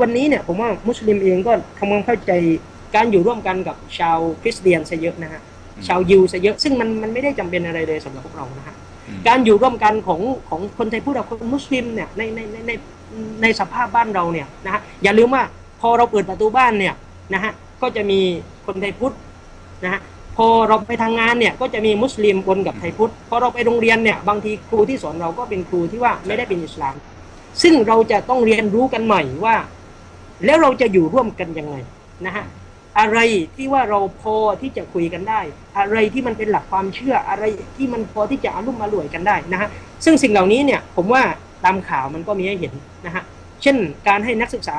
วันนี้เนี่ยผมว่ามุสลิมเองก็ทำความเข้าใจการอยู่ร่วมกันกับชาวคริสเตียนซะเยอะนะฮะอืมชาวยิวซะเยอะซึ่งมันมันไม่ได้จำเป็นอะไรเลยสำหรับพวกเรานะฮะอืมการอยู่ร่วมกันของของคนไทยพุทธกับคนมุสลิมเนี่ยในในในในในสภาพบ้านเราเนี่ยนะฮะอย่าลืมว่าพอเราเปิดประตูบ้านเนี่ยนะฮะก็จะมีคนไทยพุทธนะฮะพอเราไปทางงานเนี่ยก็จะมีมุสลิมปนกับไทยพุทธพอเราไปโรงเรียนเนี่ยบางทีครูที่สอนเราก็เป็นครูที่ว่าไม่ได้เป็นอิสลาม ซึ่งเราจะต้องเรียนรู้กันใหม่ว่า แล้วเราจะอยู่ร่วมกันยังไงนะฮะอะไรที่ว่าเราพอที่จะคุยกันได้ อะไรที่มันเป็นหลักความเชื่ออะไรที่มันพอที่จะอารุ่มอร่วยกันได้นะฮะซึ่งสิ่งเหล่านี้เนี่ยผมว่าตามข่าวมันก็มีให้เห็นนะฮะเช่นการให้นักศึกษา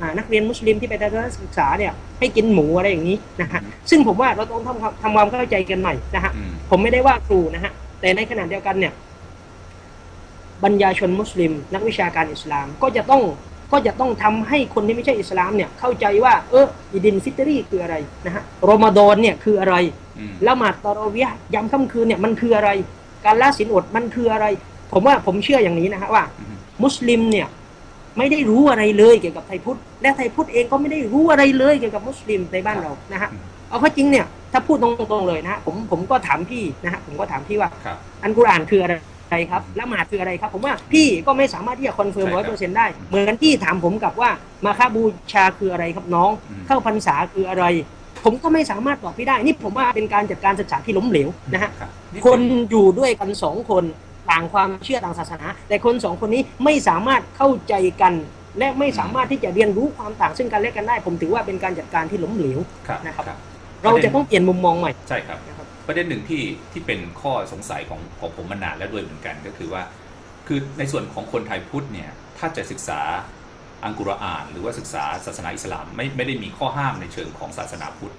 อ่านักเรียนมุสลิมที่ไปทัศนศึกษาเนี่ยให้กินหมูอะไรอย่างนี้นะฮะซึ่งผมว่าเราต้องทำความทำความเข้าใจกันใหม่นะฮะอืมผมไม่ได้ว่าครูนะฮะแต่ในขณะเดียวกันเนี่ยบรรยาชนมุสลิม นักวิชาการอิสลามก็จะต้อง ก็จะต้องทำให้คนที่ไม่ใช่อิสลามเนี่ยเข้าใจว่าเอออีดินฟิตรีคืออะไรนะฮะรอมฎอนเนี่ยคืออะไรอืมละหมาดตะเราะเวียห์ยามค่ำคืนเนี่ยมันคืออะไร การละศีลอดมันคืออะไร ผมว่าผมเชื่ออย่างนี้นะฮะว่าอืมมุสลิมเนี่ยไม่ได้รู้อะไรเลยเกี่ยวกับไทยพุทธและไทยพุทธเองก็ไม่ได้รู้อะไรเลยเกี่ยวกับมุสลิมในบ้านเรานะฮะอืมเอาเข้อจริงเนี่ยถ้าพูดตรงๆเลยนะฮะผมผมก็ถามพี่นะฮะผมก็ถามพี่ว่าครับอันกุรอานคืออะไร ครับละหมาดคืออะไรครับผมว่าพี่ก็ไม่สามารถที่จะคอนเฟิร์มใช่ร้คอรัยบเปอร์เซ็นต์ได้ เหมือนที่ถามผมกับว่ามาคาบูชาคืออะไรครับน้อง อืม เข้าพรรษาคืออะไร ผมก็ไม่สามารถตอบพี่ได้ นี่ผมว่าเป็นการจัดการศึกษาที่ล้มเหลวนะฮะ ครับนี่คนอยู่ด้วยกันสองคนต่างความเชื่อต่างศาสนา แต่คนสองคนนี้ไม่สามารถเข้าใจกัน และไม่สามารถที่จะเรียนรู้ความต่างซึ่งกันและกันได้ ผมถือว่าเป็นการจัดการที่ล้มเหลว ครับนะครับครับเราจะต้องเปลี่ยนมุมมองใหม่ ใช่ครับนะครับ ประเด็นหนึ่งที่ที่เป็นข้อสงสัยของของผมมานานแล้วด้วยเหมือนกันก็คือว่า คือในส่วนของคนไทยพุทธเนี่ยถ้าจะศึกษาอังกุรอาน หรือว่าศึกษาศาสนาอิสลามไม่ไม่ได้มีข้อห้ามในเชิงของศาสนาพุทธ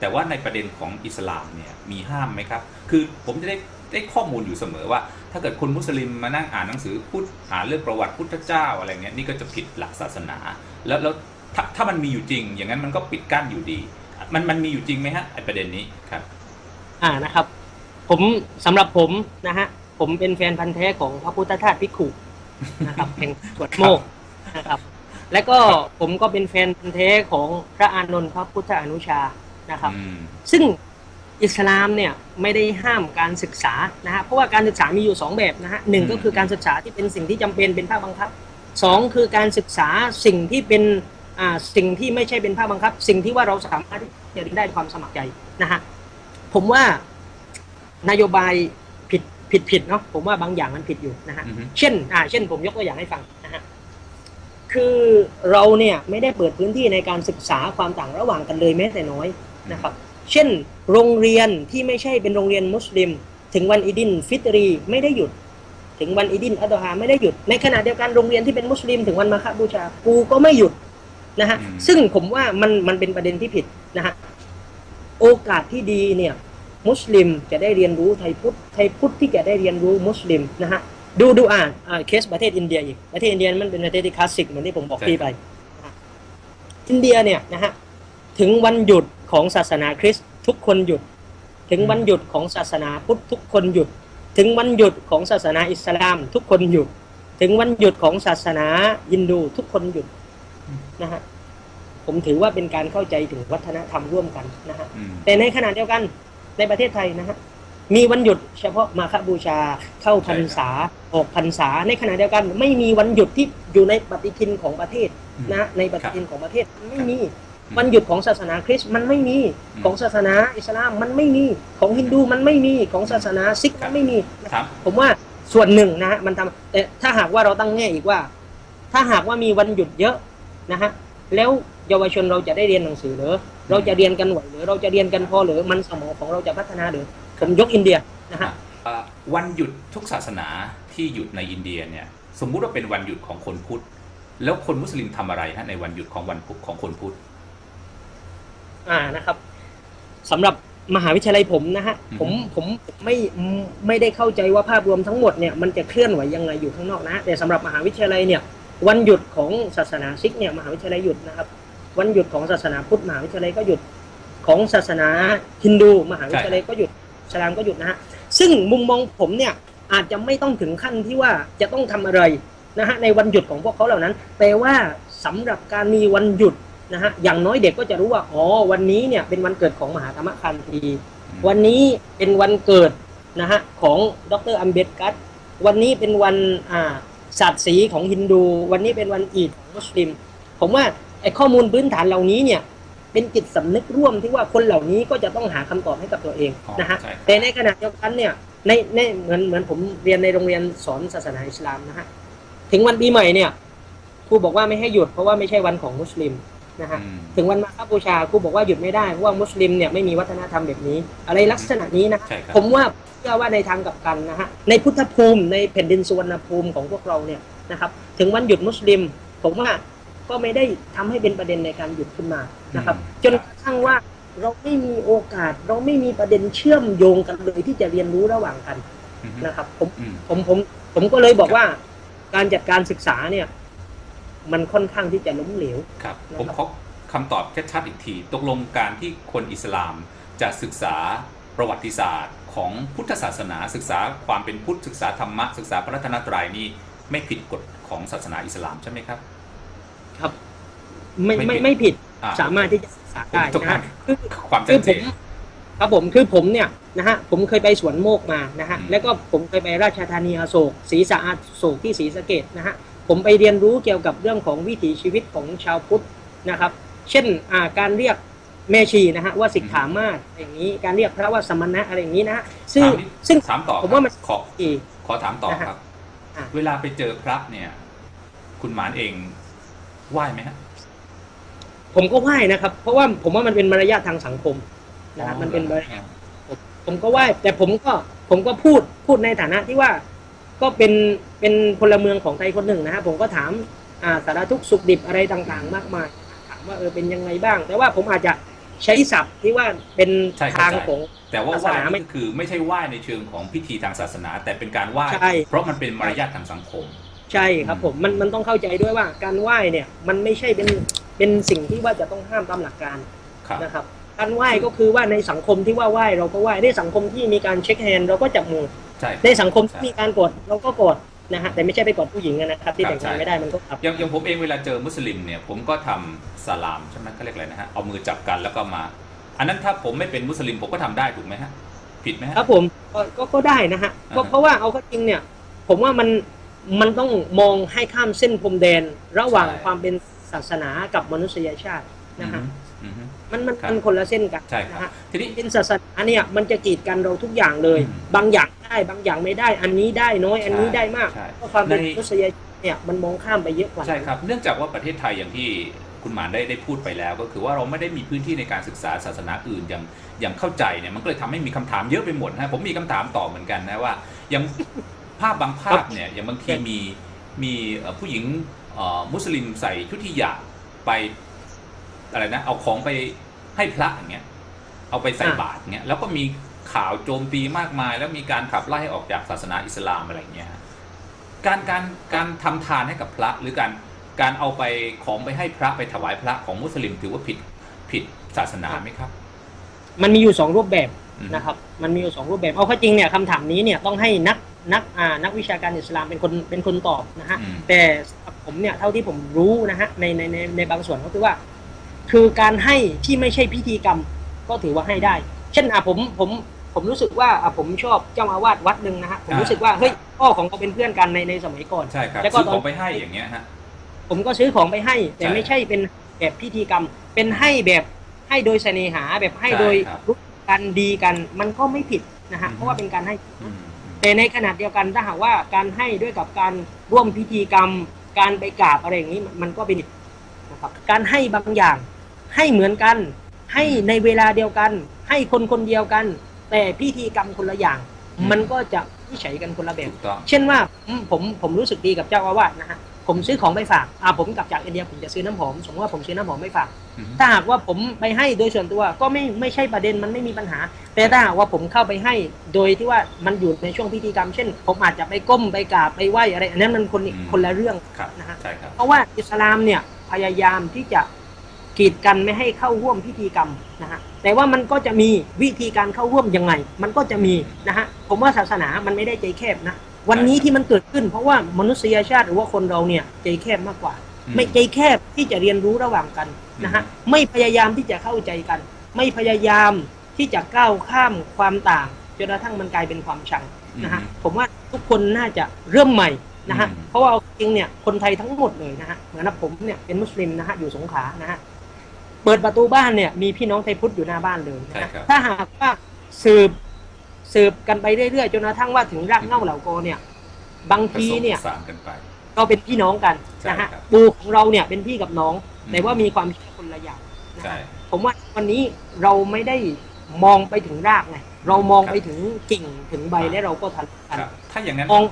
แต่ว่าในประเด็นของอิสลามเนี่ยมีห้ามไหมครับ คือผมจะได้ได้ข้อมูลอยู่เสมอว่า ถ้าเกิดคนมุสลิมมานั่งอ่านหนังสือพุทธอ่านเรื่องประวัติพุทธเจ้าอะไรเงี้ยนี่ก็จะผิดหลักศาสนา แล้วแล้วถ้าถ้ามันมีอยู่จริง อย่างนั้นมันก็ปิดกั้นอยู่ดี มันมันมีอยู่จริงไหมฮะไอประเด็นนี้ครับ อ่านะครับ ผมสำหรับผมนะฮะผมเป็นแฟนพันธ์แท้ของพระพุทธทาสพิกขุนะครับแห่งสวดโมกข์นะครับ และก็ผมก็เป็นแฟนพันธ์แท้ของพระอานนท์พระพุทธอนุชานะครับอืมซึ่งอิสลามเนี่ยไม่ได้ห้ามการศึกษานะฮะเพราะว่าการศึกษามีอยู่สองแบบนะฮะหนึ่งอืมก็คือการศึกษาที่เป็นสิ่งที่จำเป็นเป็นภาคบังคับสองคือการศึกษาสิ่งที่เป็นอ่าสิ่งที่ไม่ใช่เป็นภาคบังคับ สิ่งที่ว่าเราสามารถที่จะเรียนได้ด้วยความสมัครใจนะฮะ ผมว่านโยบายผิดผิดผิดเนาะผมว่าบางอย่างมันผิดอยู่นะฮะอือฮึ เช่น อ่า เช่น ผมยกตัวอย่างให้ฟังนะฮะคือเราเนี่ยไม่ได้เปิดพื้นที่ในการศึกษาความต่างระหว่างกันเลยแม้แต่น้อยนะครับ เช่น โรงเรียนที่ไม่ใช่เป็นโรงเรียนมุสลิม ถึงวันอีดินฟิตรีไม่ได้หยุด ถึงวันอีดินอัตฮาไม่ได้หยุด ในขณะเดียวกันโรงเรียนที่เป็นมุสลิม ถึงวันมาฆบูชากูก็ไม่หยุดนะฮะอืม ซึ่งผมว่ามันมันเป็นประเด็นที่ผิดนะฮะ โอกาสที่ดีเนี่ยมุสลิมจะได้เรียนรู้ไทยพุทธไทยพุทธที่จะได้เรียนรู้มุสลิมนะฮะดูดูอ่านอ่าเคสประเทศอินเดียอีกประเทศอินเดียมันเป็นประเทศที่คลาสสิกเหมือนที่ผมบอกใช่พี่ไปนะฮะอินเดียเนี่ยนะฮะถึงวันหยุดของศาสนาคริสต์ทุกคนหยุด ถึงวันหยุดของศาสนาพุทธทุกคนหยุด ถึงวันหยุดของศาสนาอิสลาม ทุกคนหยุด ถึงวันหยุดของศาสนายินดูทุกคนหยุดนะฮะ ผมถือว่าเป็นการเข้าใจถึงวัฒนธรรมร่วมกันนะฮะอืมแต่ในขณะเดียวกันในประเทศไทยนะฮะมีวันหยุดเฉพาะมาฆบูชาเข้าพรรษาออกพรรษาในขณะเดียวกัน ไม่มีวันหยุดที่อยู่ในปฏิทินของประเทศนะฮะในปฏิทินของประเทศไม่มีวันหยุดของศาสนาคริสต์มันไม่มีอืมของศาสนาอิสลามมันไม่มีของฮินดูมันไม่มีของศาสนาซิกครัมับนไม่มีครับผมว่าส่วนหนึ่งนะฮะมันทำแต่ถ้าหากว่าเราตั้งแง่อีกว่า ถ้าหากว่ามีวันหยุดเยอะนะฮะ แล้วเยาวชนเราจะได้เรียนหนังสือหรือ เราจะเรียนกันไหวหรือเราจะเรียนกันพอหรือมันสมองของเราจะพัฒนาหรือผมยกอินเดียนะฮะอ่าวันหยุดทุกศาสนาที่หยุดในอินเดียเนี่ยสมมุติว่าเป็นวันหยุดของคนพุทธ แล้วคนมุสลิมทำอะไรฮะในวันหยุดของวันพุธของคนพุทธอ่านะครับสำหรับมหาวิทยาลัยผมนะฮะอืมผมผมไม่ไม่ได้เข้าใจว่าภาพรวมทั้งหมดเนี่ยมันจะเคลื่อนไหวยังไงอยู่ข้างนอกนะฮะแต่สำหรับมหาวิทยาลัยเนี่ย วันหยุดของศาสนาซิกเนี่ยมหาวิทยาลัยหยุดนะครับ วันหยุดของศาสนาพุทธมหาวิทยาลัยก็หยุดของศาสนาฮินดู มหาวิทยาลัยก็หยุดสลามก็หยุดนะฮะซึ่งมุมมองผมเนี่ยอาจจะไม่ต้องถึงขั้นที่ว่าจะต้องทำอะไรนะฮะในวันหยุดของพวกเขาเหล่านั้น แต่ว่าสำหรับการมีวันหยุดนะฮะอย่างน้อยเด็กก็จะรู้ว่าอ๋อวันนี้เนี่ยเป็นวันเกิดของมหาธรรมคันธีวันนี้เป็นวันเกิดนะฮะของดรอัมเบดกัตวันนี้เป็นวันอ่า ศาสตร์สีของฮินดู วันนี้เป็นวันอีดของมุสลิม ผมว่าไอ้ข้อมูลพื้นฐานเหล่านี้เนี่ยเป็นจิตสำนึกร่วมที่ว่าคนเหล่านี้ก็จะต้องหาคำตอบให้กับตัวเองอ๋อนะฮะใช่ครับแต่ในขณะเดียวกันเนี่ยในในเหมือนเหมือนผมเรียนในโรงเรียนสอนศาสนาอิสลามนะฮะถึงวันปีใหม่เนี่ยครูบอกว่าไม่ให้หยุดเพราะว่าไม่ใช่วันของมุสลิม นะฮะอืมถึงวันมาฆบูชาครูบอกว่าหยุดไม่ได้เพราะว่ามุสลิมเนี่ยไม่มีวัฒนธรรมแบบนี้ อะไรลักษณะนี้นะใช่ครับผมว่าเชื่อว่าในทางกลับกันนะฮะในพุทธภูมิในแผ่นดินสุวรรณภูมิของพวกเราเนี่ยนะครับถึงวันหยุดมุสลิม ผมว่าก็ไม่ได้ทำให้เป็นประเด็นในการหยุดขึ้นมานะครับอืมจนกระทั่งว่าเราไม่มีโอกาส เราไม่มีประเด็นเชื่อมโยงกันเลยที่จะเรียนรู้ระหว่างกันอืมนะครับผมอืมผมผมผมก็เลยบอกว่าการจัดการศึกษาเนี่ย มันค่อนข้างที่จะล้มเหลวครับนะครับผมขอคำตอบชัดๆอีกที ตกลงการที่คนอิสลามจะศึกษาประวัติศาสตร์ของพุทธศาสนา ศึกษาความเป็นพุทธศึกษาธรรมะศึกษาพระรัตนตรัยนี่ไม่ผิดกฎของศาสนาอิสลามใช่ไหมครับ ครับ ไม่ไม่ไม่ผิดไม่ผิดอ่สามารถที่จะศึกษาได้ต้องนะการฮะคือความคืชัอดผเจมนครับผมคือผมเนี่ยนะฮะผมเคยไปสวนโมกมานะฮะอืมแล้วก็ผมเคยไปราชธานีอโศกศรีสะอาดโศกที่ศรีสะเกดนะฮะ ผมไปเรียนรู้เกี่ยวกับเรื่องของวิถีชีวิตของชาวพุทธนะครับ เช่นอ่าการเรียกแม่ชีนะฮะว่าสิกขามาศอย่างนี้ การเรียกพระว่าสมณะอะไรอย่างนี้นะฮะซึ่งถามนิดซึ่งถามต่อผมว่ามันขออีกขอถามต่อนะฮะครับอะเวลาไปเจอพระเนี่ย คุณหมานเองไหว้ไหมฮะผมก็ไหว้นะครับ เพราะว่าผมว่ามันเป็นมารยาททางสังคมนะฮะมันเป็นมารยาทผมผมก็ไหว้แต่ผมก็ผมก็พูดพูดในฐานะที่ว่า ก็เป็นเป็นพลเมืองของไทยคนหนึ่งนะฮะผมก็ถามอ่าสารทุกข์สุขดิบอะไรต่างๆ มากมายถามว่าเออเป็นยังไงบ้าง แต่ว่าผมอาจจะใช้ศัพท์ที่ว่าเป็นใช่ทางเข้าใจของแต่ว่าศาไหสว้นาไม่นี่ก็คือไม่ใช่ไหว้ในเชิงของพิธีทางศาสนา แต่เป็นการไหว้ใช่เพราะมันเป็นมารยาททางสังคม ใช่ครับผมมันมันต้องเข้าใจด้วยว่าการไหว้เนี่ยมันไม่ใช่เป็นเป็นสิ่งที่ว่าจะต้องห้ามตามหลักการครับนะครับการไหว้ก็คือว่าในสังคมที่ว่าไหว้เราก็ไหว้ในสังคมที่มีการเช็คแฮนด์เราก็จับมือ ใช่ครับในสังคมที่มีการกดเราก็กดนะฮะแต่ไม่ใช่ไปกดผู้หญิงนะครับที่ครับแต่งงานไม่ได้มันก็ครับอย่างอย่างผมเองเวลาเจอมุสลิมเนี่ยผมก็ทำสลามใช่ไหมเขาเรียกอะไรนะฮะเอามือจับกันแล้วก็มา อันนั้นถ้าผมไม่เป็นมุสลิมผมก็ทำได้ถูกไหมฮะผิดไหมฮะครับผมก็ก็ก็ได้นะฮะเพราะอ่าฮะเพราะว่าเอาเข้าจริงเนี่ย ผมว่ามันมันต้องมองให้ข้ามเส้นพรมแดนระหว่างใช่ความเป็นศาสนากับมนุษยชาตินะฮะอื มอืมมันมันครับมันคนละเส้นกันใช่ครับนะฮะทีนี้ เป็นศาสนาเนี่ยมันจะกีดกันเราทุกอย่างเลย อืมบางอย่างได้บางอย่างไม่ได้ อันนี้ได้น้อยอันนี้ใช่ได้มากใช่เพราะความเป็นใน มนุษยชาติเนี่ยมันมองข้ามไปเยอะกว่า ใช่ครับ เนื่องจากว่าประเทศไทยอย่างที่คุณหมานได้ได้พูดไปแล้ว ก็คือว่าเราไม่ได้มีพื้นที่ในการศึกษาศาสนาอื่นอย่างอย่างเข้าใจเนี่ยมันก็เลยทำให้มีคำถามเยอะไปหมดนะผมมีคำถามต่อเหมือนกันนะว่าอย่าง ภาพบางภาพเนี่ยอย่างบางทีมีมีเอ่อผู้หญิงเอ่อมุสลิมใส่ชุดที่หยาบไปอะไรนะเอาของไป ให้พระอย่างเงี้ยเอาไปใส่บาตรเงี้ยแล้วก็มีข่าวโจมตีมากมาย แล้วมีการขับไล่ให้ออกจากศาสนาอิสลามอะไรอย่างเงี้ยฮะการการการทำทานให้กับพระหรือการการเอาไปของไปให้พระไปถวายพระของมุสลิมถือว่าผิดผิดศาสนาไหมครับ มันมีอยู่สองรูปแบบอืมนะครับ มันมีอยู่สองรูปแบบ เอาเข้าจริงเนี่ยคำถามนี้เนี่ยต้องให้นักนักอ่านักวิชาการอิสลามเป็นคนเป็นคนตอบนะฮะอืมแต่สำหรับผมเนี่ยเท่าที่ผมรู้นะฮะในในในในบางส่วนก็คือว่า คือการให้ที่ไม่ใช่พิธีกรรม ก็ถือว่าให้ได้ เช่นอะผมผมผมรู้สึกว่าอะผมชอบเจ้าอาวาสวัดหนึ่งนะฮะผมรู้สึกว่าเฮ้ยพ่อของเขาเป็นเพื่อนกันในในสมัยก่อนใช่ครับแล้วก็ซื้อตขอนองไปให้อย่างเงี้ยฮะผมก็ซื้อของไปให้ แต่ใช่ไม่ใช่เป็นแบบพิธีกรรม เป็นให้แบบให้โดยเสน่หาแบบให้ใช่โดยครับรู้กันดีกันมันก็ไม่ผิดนะฮะอืมเพราะว่าเป็นการให้อืมแต่ในขณะเดียวกันถ้าหากว่าการให้ด้วยกับการร่วมพิธีกรรม การไปกราบอะไรอย่างนี้มันมันก็เป็นผิดนะครับการให้บางอย่าง ให้เหมือนกัน ให้ในเวลาเดียวกัน ให้คนคนเดียวกัน แต่พิธีกรรมคนละอย่างมันก็จะวิจัยกันคนละแบบ ถูกต้อง เช่นว่าผมผมผมรู้สึกดีกับเจ้าอาวาสนะฮะผมซื้อของไปฝากอ่าผมกลับจากอินเดียผมจะซื้อน้ำหอมสมมติว่าผมซื้อน้ำหอมไปฝาก อืม ถ้าหากว่าผมไปให้โดยส่วนตัวก็ไม่ไม่ใช่ประเด็นมันไม่มีปัญหา แต่ถ้าหากว่าผมเข้าไปให้โดยที่ว่ามันอยู่ในช่วงพิธีกรรม เช่น ผมอาจจะไปก้มไปกราบไปไหว้อะไรอันนั้นมันคนละคนละเรื่องครับนะฮะใช่ครับ เพราะว่าอิสลามเนี่ยพยายามที่จะ กีดกันไม่ให้เข้าร่วมพิธีกรรมนะฮะแต่ว่ามันก็จะมีวิธีการเข้าร่วมยังไง มันก็จะมีนะฮะผมว่าศาสนามันไม่ได้ใจแคบนะวันนี้ที่มันเกิดขึ้น เพราะว่ามนุษยชาติหรือว่าคนเราเนี่ยใจแคบมากกว่าอืมไม่ใจแคบที่จะเรียนรู้ระหว่างกันนะฮะอืมไม่พยายามที่จะเข้าใจกัน ไม่พยายามที่จะก้าวข้ามความต่างจนกระทั่งมันกลายเป็นความชังนะฮะผมว่าทุกคนน่าจะเริ่มใหม่นะฮะอืมเพราะว่าเอาจริงเนี่ยคนไทยทั้งหมดเลยนะฮะเหมือนกับผมเนี่ยเป็นมุสลิมนะฮะอยู่สงขลานะฮะ เปิดประตูบ้านเนี่ยมีพี่น้องไทยพุทธอยู่หน้าบ้านเลยนะใช่ฮะครับ ถ้าหากว่าสืบสืบกันไปเรื่อยๆจนกระทั่งว่าถึงรากเหง้าเหล่ากอเนี่ย บางผทีสมเนี่ย ผสานกันไปเราเป็นพี่น้องกันนะฮะใช่ครับปูของเราเนี่ยเป็นพี่กับน้อง อืม แต่ว่ามีความเชื่อคนละอย่างนะใช่ ฮะผมว่าวันนี้เราไม่ได้มองไปถึงรากไงเรามองครับไปถึงกิ่งถึงใบครับและเราก็ทันกัน ครับ ถ้าอย่างนั้น มอง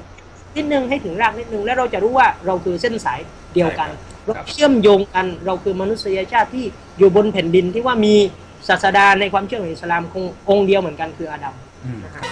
นิดนึงให้ถึงรากนิดนึงแล้วเราจะรู้ว่าเราคือเส้นสายเดียวกัน ใช่ครับ เราครับเชื่อมโยงกันเราคือมนุษยชาติที่อยู่บนแผ่นดินที่ว่ามีศาสดาในความเชื่อของอิสลามคงองค์เดียวเหมือนกันคืออาดัมอืมนะฮะ